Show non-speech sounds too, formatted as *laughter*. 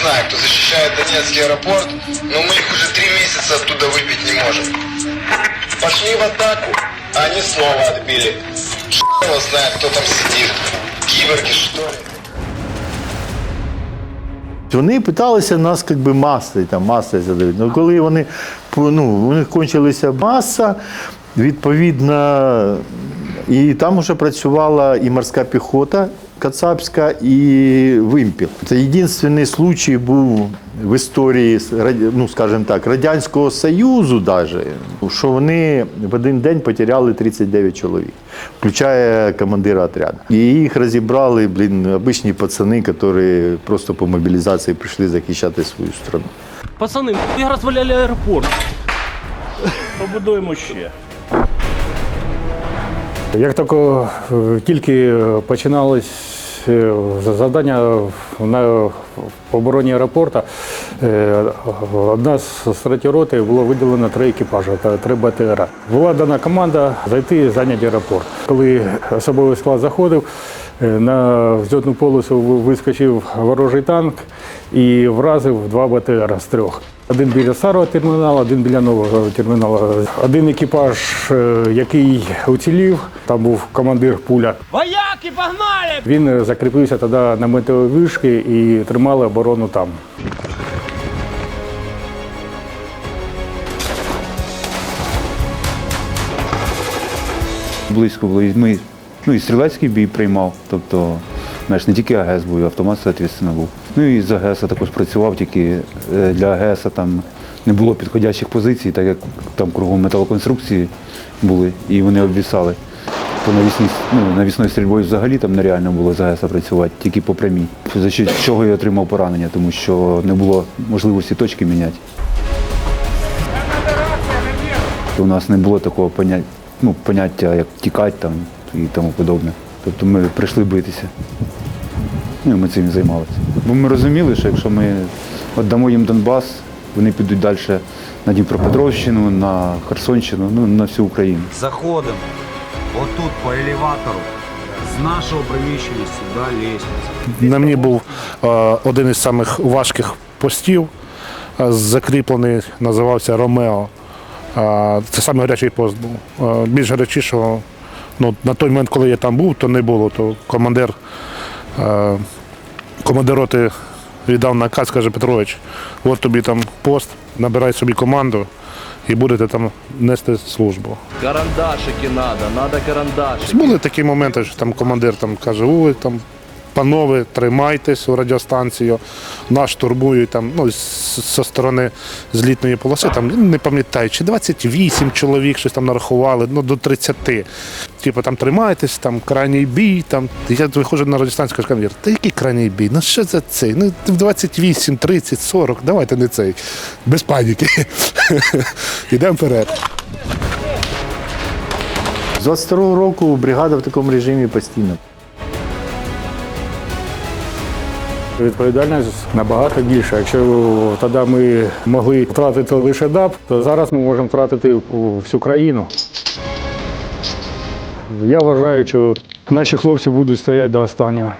знаю, кто защищает Донецкий аэропорт, но мы их уже три месяца оттуда выпить не можем. Пошли в атаку, а они снова отбили. Ш** его знает, кто там сидит. Киборги, что ли? Вони питалися нас як би маси, там маси задають. Ну, коли вони по- ну, у них кончилася маса, відповідно, і там вже працювала і морська піхота Кацапська, і вимпіл. Це єдиний случай був в історії, ну, скажімо так, Радянського Союзу, даже, що вони в один день потеряли 39 чоловік, включає командира отряду. І їх розібрали, блін, обичні пацани, які просто по мобілізації прийшли захищати свою страну. Пацани, ви розваляли аеропорт. Побудуємо ще. Як тільки, е, тільки починалось завдання на обороні аеропорту, е, одна з стратій роти було виділено три екіпажі та три БТР. Була дана команда зайти і зайняти аеропорт. Коли особовий склад заходив, е, на взльотну полосу вискочив ворожий танк і вразив два БТР з трьох. Один біля старого терміналу, один біля нового терміналу. Один екіпаж, е, який уцілів, там був командир пуля. Вояки, погнали! Він е, закріпився тоді на метовій вишки і тримали оборону там. Близько було. І Ми, ну і стрілецький бій приймав. Тобто, знаєш, не тільки АГС був, і автомат, соответственно, був. Ну і з АГС також працював, тільки е, для АГС там не було підходящих позицій, так як там кругом металоконструкції були, і вони обвісали. По навісній, ну, навісною стрільбою взагалі там нереально було з АГС працювати, тільки по прямій. За що- чого я отримав поранення, тому що не було можливості точки міняти. У нас не було такого поняття, ну, поняття, як тікати там і тому подобне. Тобто ми прийшли битися. Ну, і ми цим займалися. Бо ми розуміли, що якщо ми віддамо їм Донбас, вони підуть далі на Дніпропетровщину, на Херсонщину, ну, на всю Україну. Заходимо отут по елеватору. З нашого приміщення сюди лестниця. На мені був е, один із самих важких постів, е, закріплений, називався Ромео. Е, це саме гарячий пост був. Е, більш гарячішого, ну, на той момент, коли я там був, то не було. То командир, е, командир роти віддав наказ, каже Петрович, от тобі там пост, набирай собі команду і будете там нести службу. Карандашики треба, треба карандашики. Були такі моменти, що там командир там каже, ой, там, панове, тримайтесь у радіостанцію, нас турбують там, ну, зі сторони злітної полоси, там не пам'ятаю, чи 28 чоловік щось там нарахували, ну до 30. Типу там тримайтесь, там крайній бій. Там. Я виходжу на радіостанцію, кажу, командир, та який крайній бій? Ну що за цей? Ну 28, 30, 40, давайте не цей. Без паніки. *laughs* Йдемо вперед. З 22 року бригада в такому режимі постійно. Відповідальність набагато більша. Якщо тоді ми могли втратити лише ДАП, то зараз ми можемо втратити всю країну. Я вважаю, що наші хлопці будуть стояти до останнього.